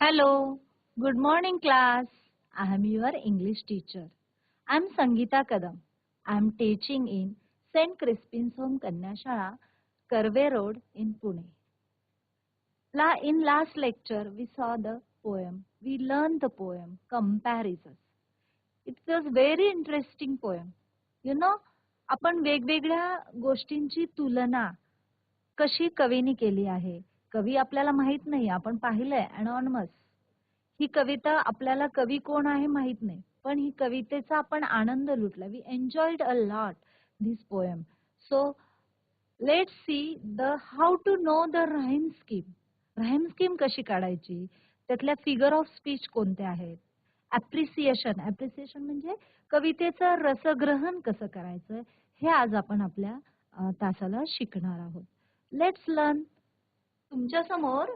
Hello good morning class I am your English teacher I am Sangeeta Kadam I am teaching in Saint Crispin's home कन्याशाळा Karve road in Pune ला in last lecture we saw the poem we learn the poem comparison it's was very interesting poem you know आपण वेगवेगळ्या गोष्टींची तुलना कशी कवीने केली आहे कवी आपल्याला माहीत नाही. आपण पाहिलंय अनॉनमस ही कविता आपल्याला कवी कोण आहे माहीत नाही. पण ही कवितेचा आपण आनंद लुटला. We enjoyed a lot this poem so let see the how to know the rhyme scheme rhyme scheme कशी काढायची? त्यातल्या फिगर ऑफ स्पीच कोणत्या आहेत? ऍप्रिसिएशन अप्रिसिएशन म्हणजे कवितेचं रसग्रहण कसं करायचं? हे आज आपण आपल्या तासाला शिकणार आहोत. लेट्स लर्न तुमच्यासमोर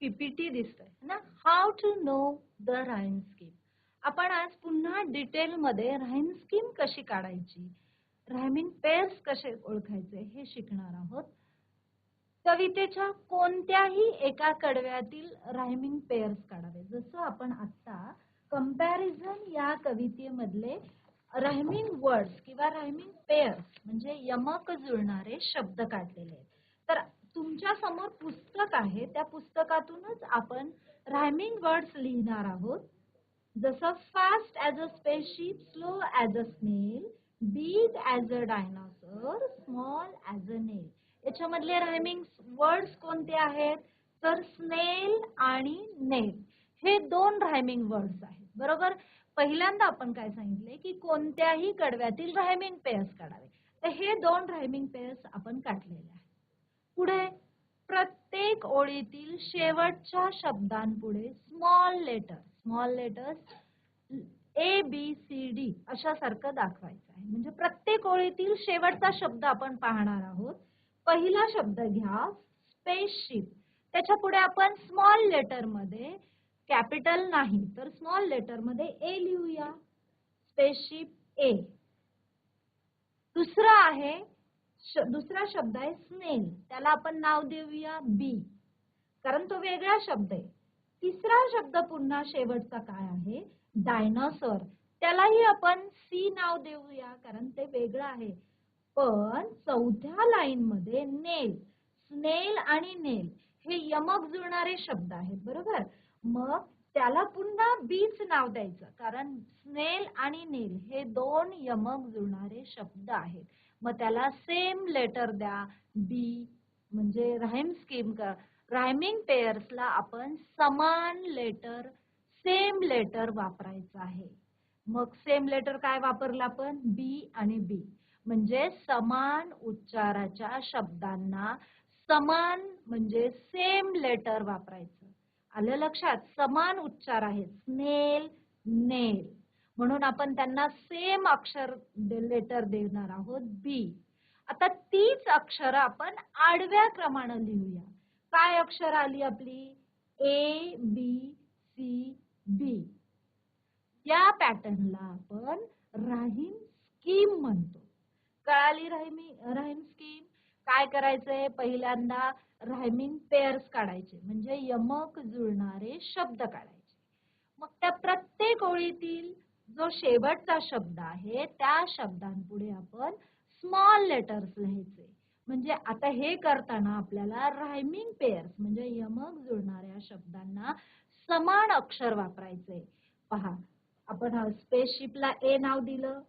पीपीटी दिसतोय ना? How to know the rhyme scheme आपण आज पुन्हा डिटेल मध्ये राईम स्कीम कशी काढायची रायमिंग पेअर्स कसे ओळखायचे हे शिकणार आहोत. कवितेच्या कोणत्याही एका कडव्यातील रायमिंग पेअर्स काढावे. जसं आपण आता कंपॅरिझन या कवितेमधले रायमिंग वर्ड्स किंवा रायमिंग पेअर्स म्हणजे यमक जुळणारे शब्द काढलेले आहेत. तर तुमच्यासमोर पुस्तक आहे त्या पुस्तकातूनच आपण रायमिंग वर्ड्स लिहिणार आहोत. जसं fast as a spaceship slow as a snail big as a dinosaur small as a nail याच्यामधले rhyming words कोणते आहेत? तर स्नेल आणि नेल हे दोन रायमिंग वर्ड्स आहेत. बरोबर? पहिल्यांदा आपण काय सांगितले की कोणत्याही कडव्यातील रायमिंग पेयर्स काढावे. तर हे दोन रायमिंग पेयर्स आपण काढलेले आहेत. पुढे प्रत्येक ओळीतील शेवटच्या शब्दांपुढे small letter small letters A B C D अशासारखं दाखवायचं आहे. म्हणजे प्रत्येक ओळीतील शेवटचा शब्द आपण पाहणार आहोत. पहिला शब्द घ्या स्पेसशिप त्याच्या पुढे आपण स्मॉल लेटरमध्ये कॅपिटल नाही तर स्मॉल लेटरमध्ये ए लिहूया. स्पेसशिप ए दुसरं आहे दुसरा शब्द आहे स्नेल. त्याला आपण नाव देऊया बी. कारण तो वेगळा शब्द आहे. तिसरा शब्द पुन्हा शेवटचा काय आहे? डायनॉसॉर. त्यालाही आपण सी नाव देऊया कारण ते वेगळं आहे. पण चौथ्या लाईन मध्ये नेल. स्नेल आणि नेल हे यमक जुळणारे शब्द आहेत बरोबर? मग त्याला पुन्हा बीच नाव द्यायचं कारण स्नेल आणि नेल हे दोन यमक जुळणारे शब्द आहेत. मग त्याला सेम लेटर द्या. बी म्हणजे राहीम स्कीम रायमिंग पेयर्सला आपण समान लेटर सेम लेटर वापरायचं आहे. मग सेम लेटर काय वापरला आपण? बी आणि बी म्हणजे समान उच्चाराच्या शब्दांना समान म्हणजे सेम लेटर वापरायचं. आलं लक्षात? समान उच्चार आहेत. स्नेल नेल म्हणून आपण त्यांना सेम अक्षर लेटर देणार आहोत बी आता तीच अक्षर आपण आडव्या क्रमानं लिहूया. काय अक्षर आली आपली? ए बी सी बी या पॅटर्नला आपण राहीम स्कीम म्हणतो. कळाली राहिमी राहीम स्कीम? काय करायचंय? पहिल्यांदा रायमिंग पेअर्स काढायचे. म्हणजे यमक जुळणारे शब्द काढायचे. मग त्या प्रत्येक ओळीतील जो शेवटचा शब्द आहे त्या शब्दांपुढे आपण स्मॉल लेटर्स लिहायचे. म्हणजे आता हे करताना आपल्याला रायमिंग पेयर्स म्हणजे यमक जुळणाऱ्या शब्दांना समान अक्षर वापरायचे. पहा आपण स्पेसशिपला ए नाव दिलं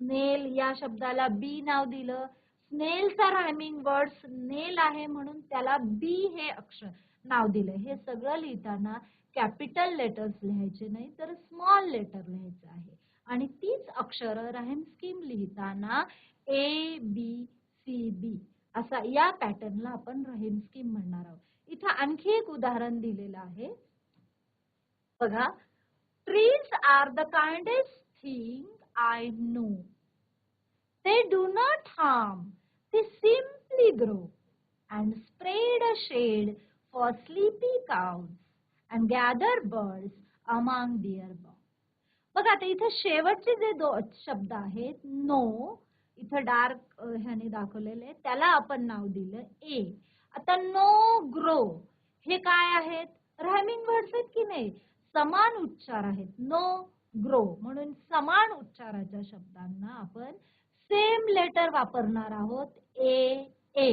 स्नेल या शब्दाला बी नाव दिलं. स्नेलचा रायमिंग वर्ड स्नेल आहे म्हणून त्याला बी हे अक्षर नाव दिलं. हे सगळं लिहिताना कॅपिटल लेटर्स लिहायचे नाही तर स्मॉल लेटर लिहायचं आहे. आणि तीच अक्षर राहीम स्कीम लिहिताना ए बी सी बी असा या पॅटर्नला आपण राहीम स्कीम म्हणणार आहोत. इथं आणखी एक उदाहरण दिलेलं आहे. बघा trees are the kindest thing I know They do not harm. They simply grow and spread a shade for sleepy cows. And gather birds among their boughs. बघा आता इथं शेवटचे जे दो शब्द आहेत नो इथं डार्क ह्याने दाखवलेले त्याला आपण नाव दिलं ए आता नो ग्रो हे काय आहेत? रायमिंग वर्ड्स आहेत की नाही? समान उच्चार आहेत. नो ग्रो म्हणून समान उच्चाराच्या शब्दांना आपण सेम लेटर वापरणार आहोत. ए ए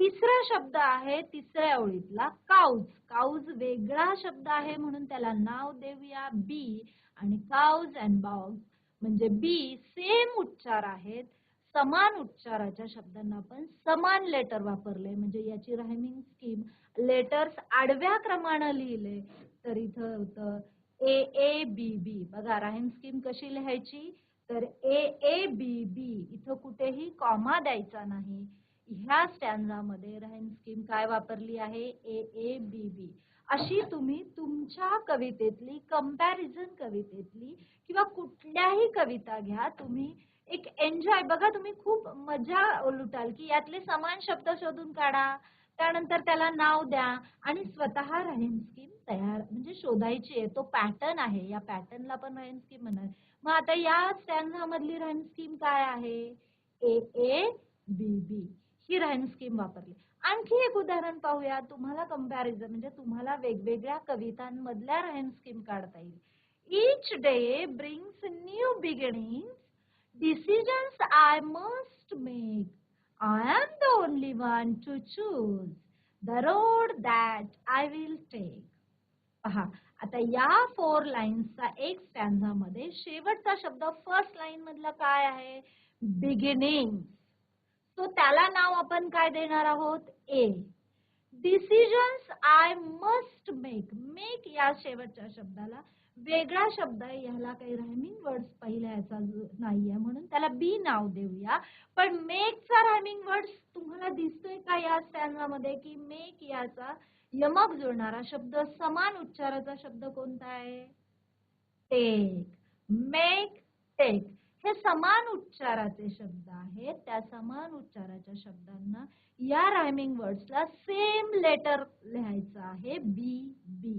तिसरा शब्द आहे तिसऱ्या ओळीतला काउज. काउज वेगळा शब्द आहे म्हणून त्याला नाव देऊया बी आणि काऊज अँड बाउज म्हणजे बी सेम उच्चार आहेत. समान उच्चाराच्या शब्दांना आपण समान लेटर वापरले. म्हणजे याची रायमिंग स्कीम लेटर्स आडव्या क्रमानं लिहिले. तर इथं होतं ए ए बी बी बघा राहीम स्कीम कशी लिहायची? तर ए ए बी बी इथं कुठेही कॉमा द्यायचा नाही. ह्या स्टॅन्झामध्ये राहीम स्कीम काय वापरली आहे? ए ए बी बी अशी तुम्ही तुमच्या कवितेतली कंपॅरिझन कवितेतली किंवा कुठल्याही कविता घ्या तुम्ही एक एन्जॉय बघा तुम्ही खूप मजा लुटाल की यातले समान शब्द शोधून काढा त्यानंतर त्याला नाव द्या आणि स्वतः राहीम स्कीम तयार. म्हणजे शोधायची आहे. तो पॅटर्न आहे. या पॅटर्नला पण राहीम स्कीम म्हणणार. मग आता या स्टॅन्झा मधली राहीम स्कीम काय आहे? ए A B B he rhyme scheme वापरली. आणखी एक उदाहरण पाहूया. तुम्हाला कंपॅरिझन म्हणजे तुम्हाला वेगवेगळ्या कवितांमधल्या राईम स्कीम काढता येईल. Each day brings new beginning decision I must make I am the only one to choose the road that I will take पहा आता या फोर लाईन्सचा एक स्टॅन्झा मध्ये शेवटचा शब्द फर्स्ट लाईन मधला काय आहे? बिगिनिंग तो त्याला नाव आपण काय देणार आहोत? A decisions I must make make या शेवटच्या शब्दाला. वेगळा शब्द आहे याला काही रायमिंग वर्ड्स पहिला याचा नाहीये म्हणून त्याला बी नाव देऊया. पण मेकचा रायमिंग वर्ड्स तुम्हाला दिसतोय का या स्टॅन्झा मध्ये की मेक याचा यमक जुळणारा शब्द समान उच्चाराचा शब्द कोणता आहे? टेक मेक टेक हे समान उच्चाराचे शब्द आहेत. त्या समान उच्चाराच्या शब्दांना या रायमिंग वर्ड्सला सेम लेटर लिहायचं आहे. बी बी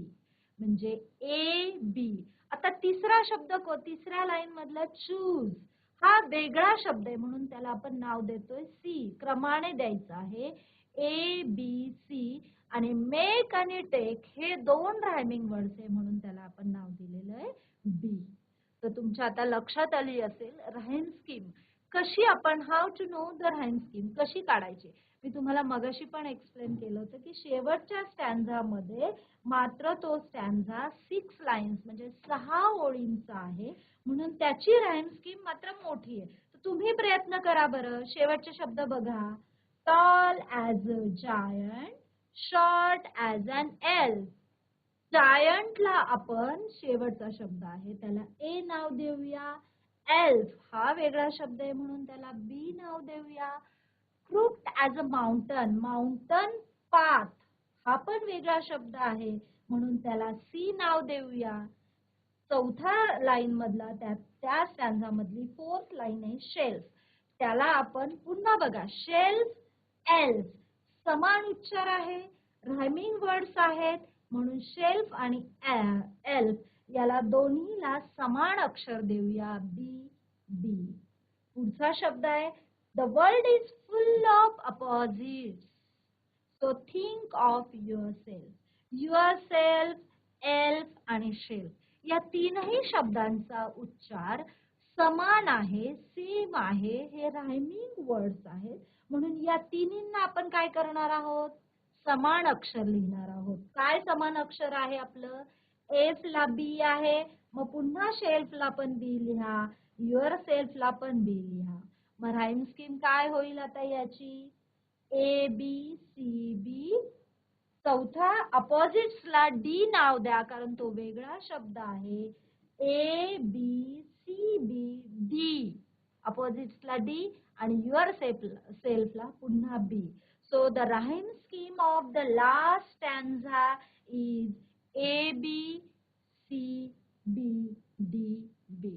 म्हणजे ए बी आता तिसरा शब्द को तिसऱ्या लाईन मधला चूज हा वेगळा शब्द आहे म्हणून त्याला आपण नाव देतोय सी क्रमाने द्यायचं आहे ए बी सी आणि मेक आणि टेक हे दोन रायमिंग वर्ड्स आहे म्हणून त्याला आपण नाव दिलेलं आहे बी तर तुमच्या आता लक्षात आली असेल राहीम स्कीम कशी आपण how to know the rhyme scheme कशी काढायची? मी तुम्हाला मगाशी पण एक्सप्लेन केलं होतं की शेवटच्या स्टॅन्झा मध्ये मात्र तो स्टॅन्झा सिक्स लाईन्स म्हणजे सहा ओळींचा आहे. म्हणून त्याची राईम स्कीम मात्र मोठी आहे. तर तुम्ही प्रयत्न करा बरं. शेवटचे शब्द बघा. Tall as a giant short as an elf जायंटला आपण शेवटचा शब्द आहे. त्याला ए नाव देऊया. एल्फ हा वेगळा शब्द आहे म्हणून त्याला बी नाव देऊया. Crept as a mountain. Mountain path हा पण वेगळा शब्द आहे म्हणून त्याला सी नाव देऊया. चौथ्या लाईन मधला त्या त्या स्टॅन्झा मधली फोर्थ लाईन आहे शेल्फ त्याला आपण पुन्हा बघा. शेल्फ एल्फ समान उच्चार आहे. रायमिंग वर्ड्स आहेत. म्हणून शेल्फ आणि एल्फ याला दोन्हीला समान अक्षर देऊया. बी बी. पुढचा शब्द आहे the world is full of opposite so think of your self your self elf आणि शेल्फ या तीनही शब्दांचा उच्चार समान आहे सेम आहे. हे रायमिंग वर्ड्स आहेत. म्हणून या तिन्हींना आपण काय करणार आहोत? समान अक्षर लिहिणार आहोत. काय समान अक्षर आहे आपलं? एफ ला बी आहे. मग पुन्हा शेल्फला पण बी लिहा. युअर सेल्फला पण बी लिहा. मग राईम स्कीम काय होईल आता याची? ए बी सी बी चौथा अपोजिट्सला डी नाव द्या कारण तो वेगळा शब्द आहे. A B C B D अपोजिट्सला D आणि युअर सेल्फ सेल्फला पुन्हा B so the rhyme scheme of the last stanza is A B C B D B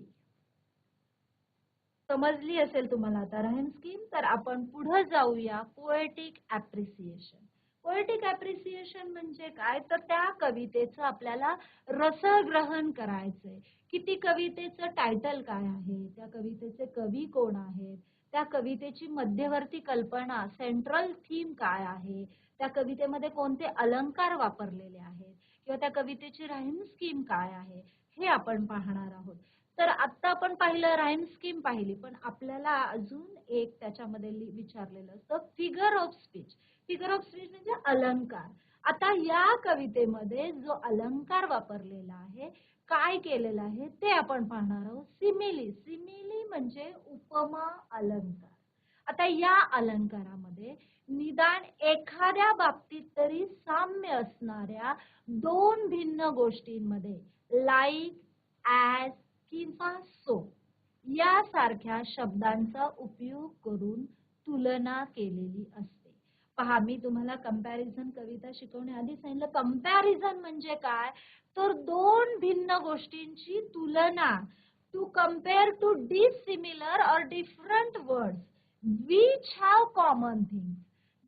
समजली असेल तुम्हाला आता राहीम स्कीम तर आपण पुढे जाऊया पोएटिक ऍप्रिसिएशन पोएटिक ऍप्रिसिएशन म्हणजे काय? तर त्या कवितेचं आपल्याला रसग्रहण करायचंय. की ती कवितेचं टायटल काय आहे? त्या कवितेचे कवी कोण आहेत? त्या कवितेची मध्यवर्ती कल्पना सेंट्रल थीम काय आहे? त्या कवितेमध्ये कोणते अलंकार वापरलेले आहेत? किंवा त्या कवितेची राहीम स्कीम काय आहे? हे आपण पाहणार आहोत. तर आता आपण पाहिलं राईम स्कीम पाहिली पण आपल्याला अजून एक त्याच्यामध्ये विचारलेलं असतं figure of speech figure of speech म्हणजे अलंकार. आता या कवितेमध्ये जो अलंकार वापरलेला आहे काय केलेलं आहे ते आपण पाहणार आहोत. सिमिली सिमिली म्हणजे उपमा अलंकार. आता या अलंकारामध्ये निदान एखाद्या बाबतीत तरी साम्य असणाऱ्या दोन भिन्न गोष्टींमध्ये लाईक ऍज किंवा सो यासारख्या शब्दांचा उपयोग करून तुलना केलेली असते. पहा मी तुम्हाला कंपॅरिझन कविता शिकवण्याआधी सांगितलं. कंपॅरिझन म्हणजे काय? तर दोन भिन्न गोष्टींची तुलना to compare to dissimilar or different words which have common thing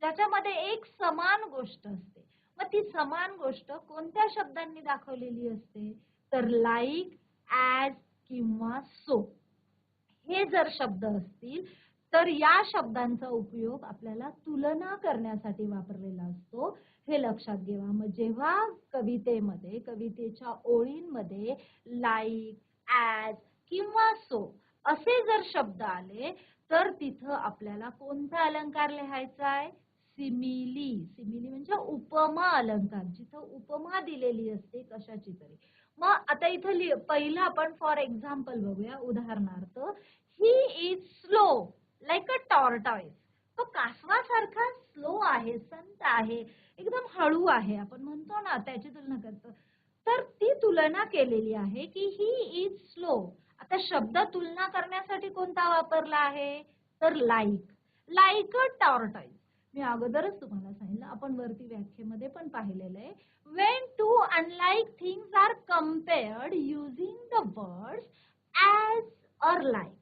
ज्याच्यामध्ये एक समान गोष्ट असते. मग ती समान गोष्ट कोणत्या शब्दांनी दाखवलेली असते? तर लाईक ऍज किंवा सो हे जर शब्द असतील तर या शब्दांचा उपयोग आपल्याला तुलना करण्यासाठी वापरलेला असतो. हे लक्षात घेवा. मग जेव्हा कवितेमध्ये कवितेच्या ओळींमध्ये लाईक ॲज किंवा सो असे जर शब्द आले तर तिथं आपल्याला कोणता अलंकार लिहायचा आहे? सिमिली. सिमिली म्हणजे उपमा अलंकार. जिथं उपमा दिलेली असते कशाची तरी. मग आता इथं पहिलं आपण फॉर एक्झाम्पल बघूया. उदाहरणार्थ he is slow like a tortoise तो कासवासारखा स्लो आहे संत आहे एकदम हळू आहे. आपण म्हणतो ना त्याची तुलना करतो. तर ती तुलना केलेली आहे की ही इज स्लो आता शब्द तुलना करण्यासाठी कोणता वापरला आहे? तर लाईक लाईक अ टॉर्टाईज मी अगोदरच तुम्हाला सांगितलं आपण वरती व्याख्येमध्ये पण पाहिलेलं आहे. When two unlike things are compared using the words as or like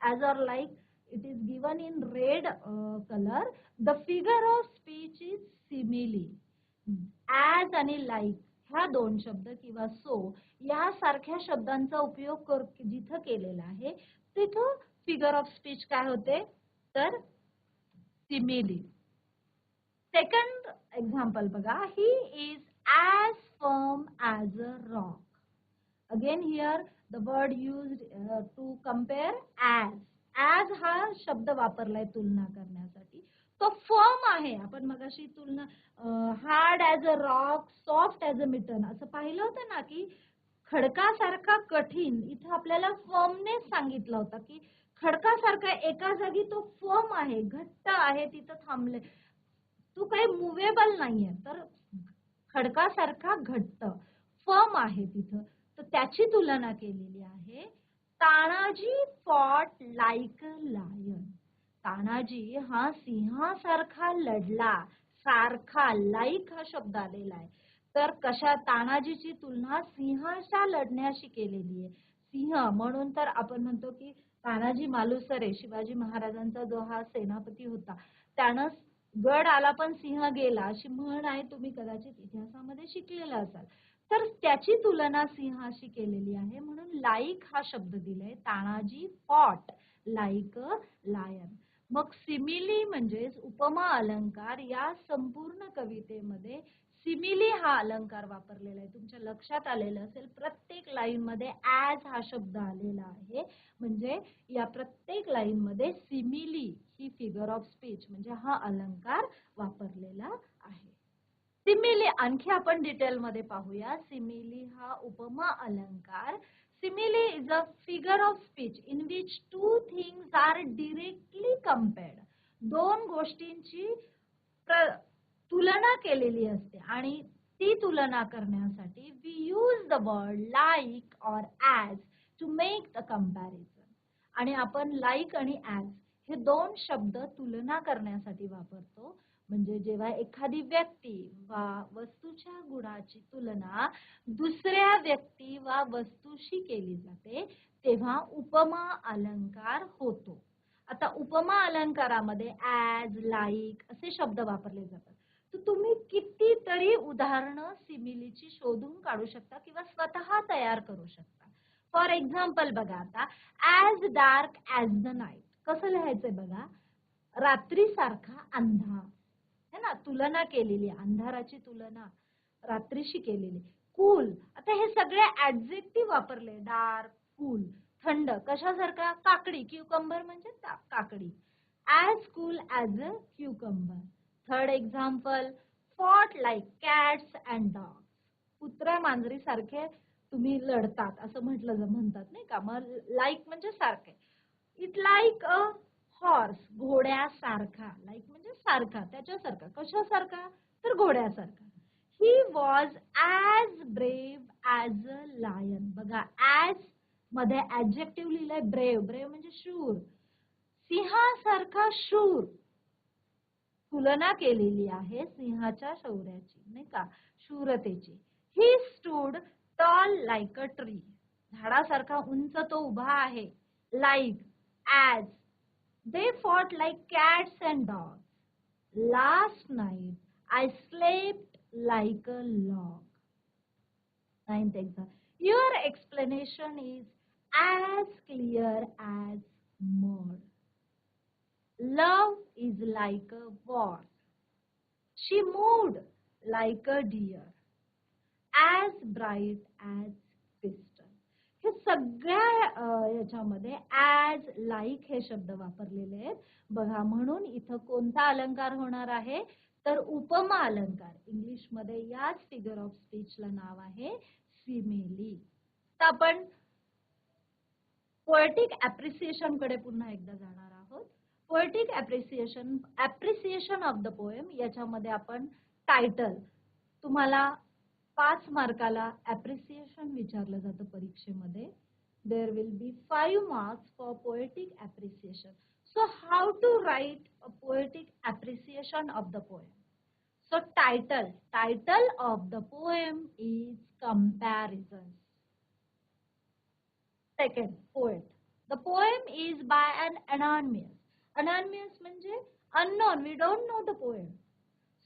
as or like it is given in red uh, color. The figure of speech is simile. As आणि like ह्या दोन शब्द किंवा सो या सारख्या शब्दांचा उपयोग कर जिथं केलेला आहे तिथं फिगर ऑफ स्पीच काय होते? तर सिमिली सेकंड एक्झाम्पल बघा. He is as firm as a rock again here the word use to compare as as हा शब्द वापरलाय तुलना करण्यासाठी. तो फर्म आहे. आपण मगाशी तुलना hard as a rock soft as a mitten असं पाहिलं होतं ना की खडकासारखा कठीण. इथं आपल्याला फर्मनेस सांगितलं होतं की खडकासारखा एका जागी तो फर्म आहे घट्ट आहे तिथं थांबले. तू काही मुवेबल नाहीये तर खडकासारखा घट्ट फर्म आहे तिथं. तर त्याची तुलना केलेली आहे. Tanaji fought like lion Tanaji हा सिंहासारखा लढला सारखा लाईक हा शब्द आलेला आहे. तर कशा तानाजीची तुलना सिंहाच्या लढण्याशी केलेली आहे? सिंह म्हणून तर आपण म्हणतो की तानाजी मालुसरे शिवाजी महाराजांचा जो हा सेनापती होता त्यानं गड आला पण सिंह गेला अशी म्हण आहे. तुम्ही कदाचित इतिहासामध्ये शिकलेला असाल. तर त्याची तुलना सिंहाशी केलेली आहे. म्हणून लाईक हा शब्द दिलाय. तानाजी फॉट लाईक लायन मग सिमिली म्हणजेच उपमा अलंकार या संपूर्ण कवितेमध्ये सिमिली हा अलंकार वापरलेला आहे. तुमच्या लक्षात आलेलं असेल प्रत्येक लाईन मध्ये ॲज हा शब्द आलेला आहे. म्हणजे या प्रत्येक लाईन मध्ये सिमिली ही फिगर ऑफ स्पीच म्हणजे हा अलंकार वापरलेला आहे. सिमिली आणखी आपण डिटेल मध्ये पाहूया. सिमिली हा उपमा अलंकार. Simile is a figure of speech in which two things are directly compared दोन गोष्टींची तुलना केलेली असते आणि ती तुलना करण्यासाठी we use the word like or as to make the comparison आणि आपण लाईक आणि ऍज हे दोन शब्द तुलना करण्यासाठी वापरतो. म्हणजे जेव्हा एखादी व्यक्ती वा वस्तूच्या गुणाची तुलना दुसऱ्या व्यक्ती वा वस्तूशी केली जाते तेव्हा उपमा अलंकार होतो. आता उपमा अलंकारामध्ये ऍज लाईक असे शब्द वापरले जातात. तर तुम्ही कितीतरी उदाहरणं सिमिलीची शोधून काढू शकता किंवा स्वतः तयार करू शकता. फॉर एक्झाम्पल बघा आता as dark as the night कसं लिहायचंय बघा? रात्री सारखा अंधार. ना तुलना केलेली अंधाराची तुलना रात्रीशी केलेली. कूल आता हे सगळे ऍडजेक्टिव्ह वापरले. डार्क कूल थंड. कशासारखा? काकडी. क्युकंबर म्हणजे काकडी. As cool as a cucumber third example fought like cats and dog कुत्रा मांजरी सारखे तुम्ही लढतात असं म्हटलं म्हणतात नाही का? मग लाईक म्हणजे सारखे. इट लाईक अ हॉर्स घोड्यासारखा लाईक म्हणजे सारखा त्याच्यासारखा. कशासारखा? तर घोड्यासारखा. He was as brave as a lion बघा ॲज मध्ये ऍब्जेक्टिव्ह लिहिलंय ब्रेव ब्रेव म्हणजे शूर. सिंहासारखा शूर. तुलना केलेली आहे सिंहाच्या शौर्याची नाही का? शूरतेची. He stood tall like a tree झाडासारखा उंच तो उभा आहे. Like as They fought like cats and dogs. Last night I slept like a log. Ninth example. Your explanation is as clear as mud. Love is like a war. She moved like a deer, as bright as सगळ्या याच्यामध्ये as like हे शब्द वापरलेले आहेत. बघा म्हणून इथं कोणता अलंकार होणार आहे? तर उपमा अलंकार. इंग्लिशमध्ये याच फिगर ऑफ स्पीचला नाव आहे सिमेली तर आपण पोएटिक अप्रिसिएशनकडे पुन्हा एकदा जाणार आहोत. Poetic appreciation appreciation of the poem याच्यामध्ये आपण टायटल तुम्हाला पाच मार्काला अप्रिसिएशन विचारलं जातं परीक्षेमध्ये. There will be five marks for poetic appreciation so how to write a poetic appreciation of the poem so title title of the poem is comparison second poet the poem is by an anonymous anonymous म्हणजे unknown we don't know the poem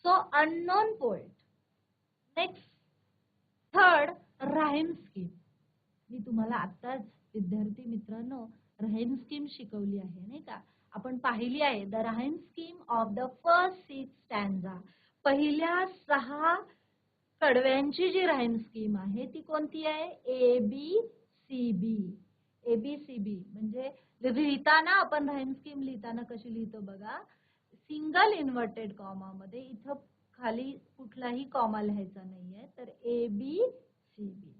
so unknown poet next third rhyme scheme मी तुम्हाला आत्ताच विद्यार्थी मित्रांनो Rahim scheme शिकवली आहे नाही का? आपण पाहिली आहे the rhyme scheme of the first six stanza पहिल्या सहा कडव्यांची जी राहीम स्कीम आहे ती कोणती आहे? A B C B A B C बी म्हणजे लिहिताना आपण राहीम स्कीम लिहिताना कशी लिहितो बघा? सिंगल इन्व्हर्टेड कॉमा मध्ये इथं खाली कुठलाही कॉमा लिहायचा नाहीये तर A B C B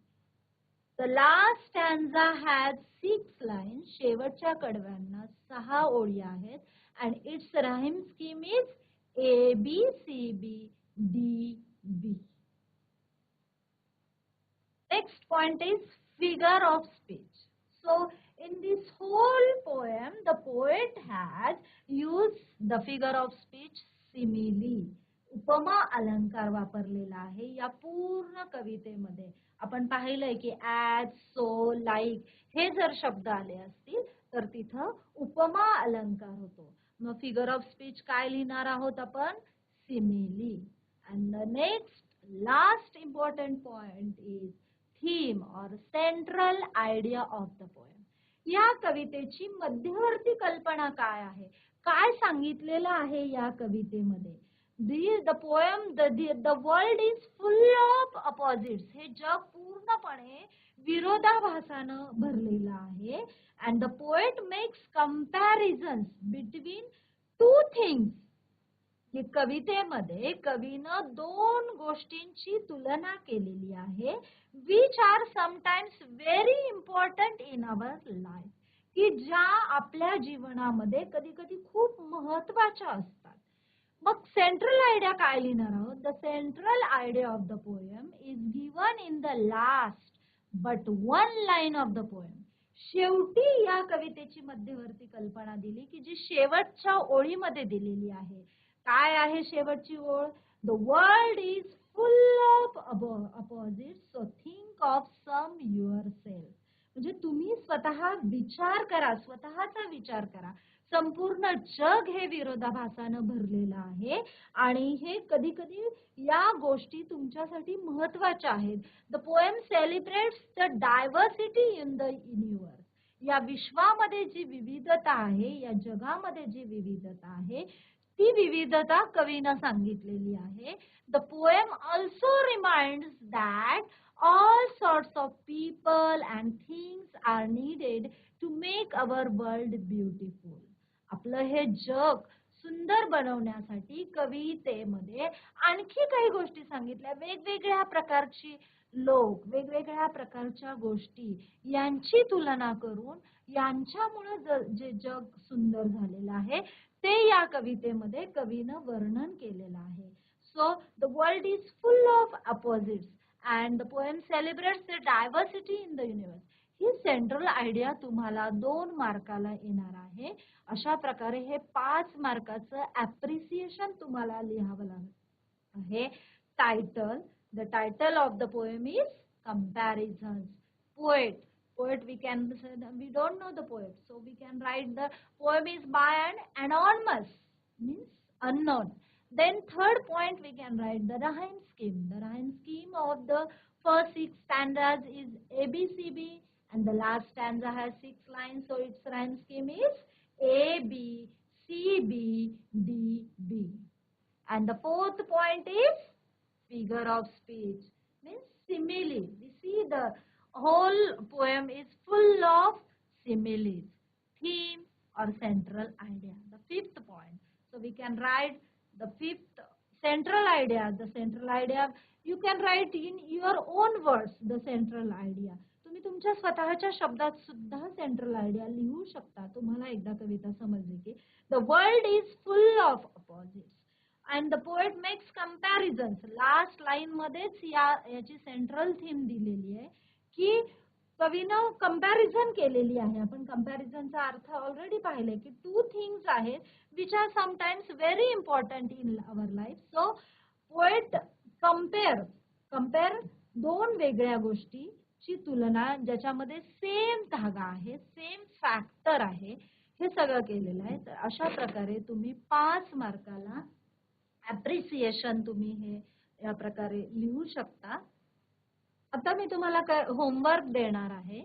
the last stanza has six line शेवटच्या कडव्यांना सहा ओळी आहेत. And its rhyme scheme is A B C B D B next point is figure of speech so in this whole poem the poet has use the figure of speech simile उपमा अलंकार वापरलेला आहे या पूर्ण कवितेमध्ये. आपण पाहिलंय की as so like हे जर शब्द आले असतील तर तिथं उपमा अलंकार होतो. मग फिगर ऑफ स्पीच काय लिहिणार आहोत आपण? Simile and the next last important point is theme or central idea of the poem या कवितेची मध्यवर्ती कल्पना काय आहे? काय सांगितलेलं आहे या कवितेमध्ये? The poem the world is full of opposites हे जग पूर्णपणे विरोधाभासानं भरलेलं आहे. And the poet makes comparison between two things ही कवितेमध्ये कवीनं दोन गोष्टींची तुलना केलेली आहे which are sometimes very important in our life की ज्या आपल्या जीवनामध्ये कधी कधी खूप महत्त्वाच्या असतात. मग सेंट्रल आयडिया काय लिहिणार आहोत? The central idea of the poem is given in the last but one line of the poem शेवटी या कवितेची मध्यवर्ती कल्पना दिली की जी शेवटच्या ओळीमध्ये दिलेली आहे. काय आहे शेवटची ओळ? The world is full of opposite so think of some your self म्हणजे तुम्ही स्वतः विचार करा स्वतःचा विचार करा. संपूर्ण जग हे विरोधाभासानं भरलेलं आहे. आणि हे कधी कधी या गोष्टी तुमच्यासाठी महत्त्वाच्या आहेत. The poem celebrates the diversity in the universe या विश्वामध्ये जी विविधता आहे या जगामध्ये जी विविधता आहे ती विविधता कवीनं सांगितलेली आहे. The poem also remind that all sorts of people and things are needed to make our world beautiful आपलं हे जग सुंदर बनवण्यासाठी कवितेमध्ये आणखी काही गोष्टी सांगितल्या. वेगवेगळ्या प्रकारची लोक वेगवेगळ्या प्रकारच्या गोष्टी यांची तुलना करून यांच्यामुळे जे जग सुंदर झालेलं आहे ते या कवितेमध्ये कवीनं वर्णन केलेलं आहे. So the world is full of opposites and the poem celebrates the diversity in the universe he central idea तुम्हाला दोन मार्काला येणार आहे. अशा प्रकारे हे पाच मार्काचं ऍप्रिसिएशन तुम्हाला लिहावं लागेल. Title the title of the poem is comparison poet poet we can we don't know the poet so we can write the poem is by and anonymous means unknown then third point we can write the rhyme scheme the rhyme scheme of the first six standard is A B C B and the last stanza has six lines so its rhyme scheme is a b c b d b and the fourth point is figure of speech means simile. We see the whole poem is full of similes, theme or central idea. The fifth point. So we can write the fifth central idea. The central idea you can write in your own words the central idea. तुम्ही तुमच्या स्वतःच्या शब्दात सुद्धा central idea लिहू शकता. तुम्हाला एकदा कविता समजली की the world is full of opposites and the poet makes comparison last line मध्येच या याची सेंट्रल थीम दिलेली आहे की कवीनं कंपॅरिझन केलेली आहे. आपण कम्पॅरिझनचा अर्थ ऑलरेडी पाहिले की टू थिंग्स आहेत which are sometimes very important in our life so poet compare compare दोन वेगळ्या गोष्टी ची तुलना ज्याच्यामध्ये सेम धागा आहे सेम फॅक्टर आहे हे सगळं केलेलं आहे. तर अशा प्रकारे तुम्ही पाच मार्काला ऍप्रिसिएशन तुम्ही हे या प्रकारे लिहू शकता. आता मी तुम्हाला काय होमवर्क देणार आहे.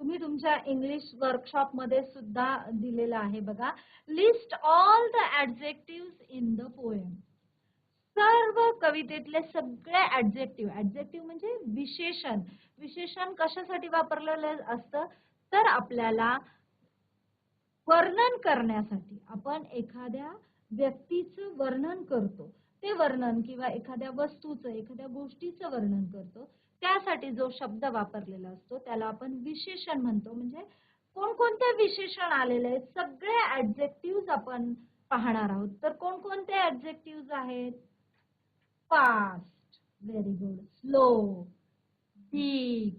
तुम्ही तुमच्या इंग्लिश वर्कशॉपमध्ये सुद्धा दिलेलं आहे बघा. List all the adjective in the poem सर्व कवितेतले सगळे ऍडजेक्टिव्ह ऍडजेक्टिव्ह म्हणजे विशेषण. विशेषण कशासाठी वापरलेलं असतं? तर आपल्याला वर्णन करण्यासाठी. आपण एखाद्या व्यक्तीचं वर्णन करतो. ते वर्णन किंवा एखाद्या वस्तूचं एखाद्या गोष्टीचं वर्णन करतो. त्यासाठी जो शब्द वापरलेला असतो त्याला आपण विशेषण म्हणतो. म्हणजे कोणकोणते विशेषण आलेले आहेत? सगळे ऍडजेक्टिव्ह आपण पाहणार आहोत. तर कोणकोणते ऍडजेक्टिव्ह आहेत? fast, very good, slow, big,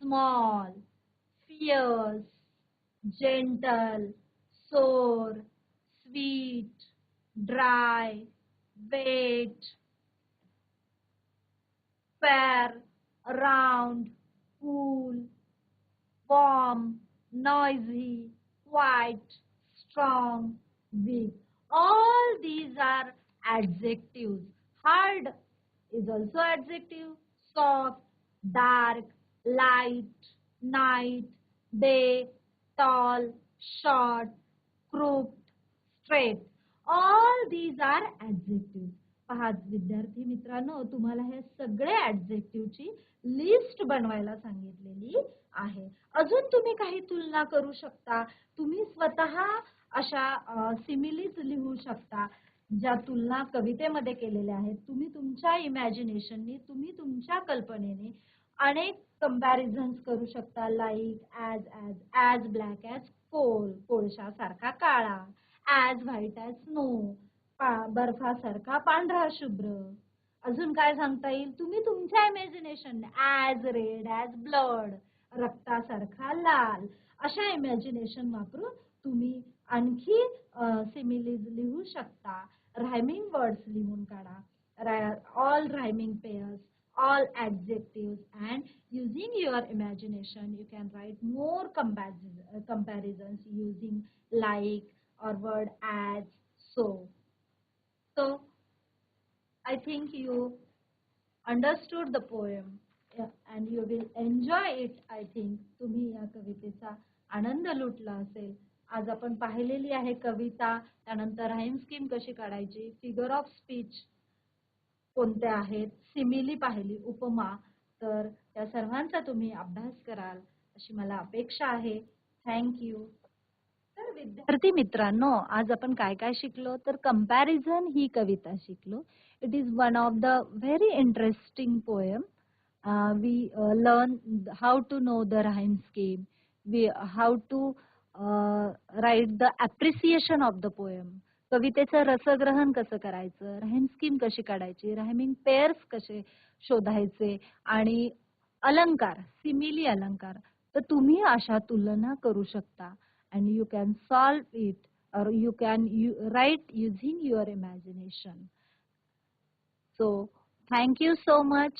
small, fierce, gentle, sore, sweet, dry, wet, fair, round, cool, warm, noisy, quiet, strong, big. All these are adjectives Hard is also adjective. Soft, dark, light, night, day, tall, short, crooked, straight. All these are adjectives. पहा विद्यार्थी मित्रांनो तुम्हाला हे सगळे ऍडजेक्टिव्हची list बनवायला सांगितलेली आहे अजून तुम्ही काही तुलना करू शकता तुम्ही स्वतः अशा सिमिलीज लिहू शकता ज्या तुलना कवितेमध्ये केलेल्या आहेत तुम्ही तुमच्या इमॅजिनेशननी तुम्ही तुमच्या कल्पनेने अनेक कम्पॅरिझन्स करू शकता. Like as as as black as coal कोळशासारखा काळा ॲज व्हाईट ऍज स्नो बर्फासारखा पांढरा शुभ्र. अजून काय सांगता येईल? तुम्ही तुमच्या imagination as red as blood रक्तासारखा लाल अशा इमॅजिनेशन वापरून तुम्ही आणखी सिमिलीज लिहू शकता रायमिंग वर्ड्स लिहून काढा all rhyming pairs all adjectives and using your imagination you can write more comparison, uh, comparisons using like or word as so so i think you understood the poem yeah, and you will enjoy it i think तुम्ही या कवितेचा आनंद लुटला असेल आज आपण पाहिलेली आहे कविता त्यानंतर राईम स्कीम कशी काढायची फिगर ऑफ स्पीच कोणत्या आहेत सिमिली पाहिली उपमा. तर त्या सर्वांचा तुम्ही अभ्यास कराल अशी मला अपेक्षा आहे. थँक्यू तर विद्यार्थी मित्रांनो आज आपण काय काय शिकलो? तर कंपॅरिझन ही कविता शिकलो. It is one of the very interesting poem we learn how to know the rhyme scheme we how to write the appreciation of the poem कवितेचं रसग्रहण कसं करायचं? राहीम स्कीम कशी काढायची? रायमिंग पेअर्स कसे शोधायचे? आणि अलंकार सिमिली अलंकार. तर तुम्ही अशा तुलना करू शकता. And you can solve it or you can u- write using your imagination. So, thank you so much.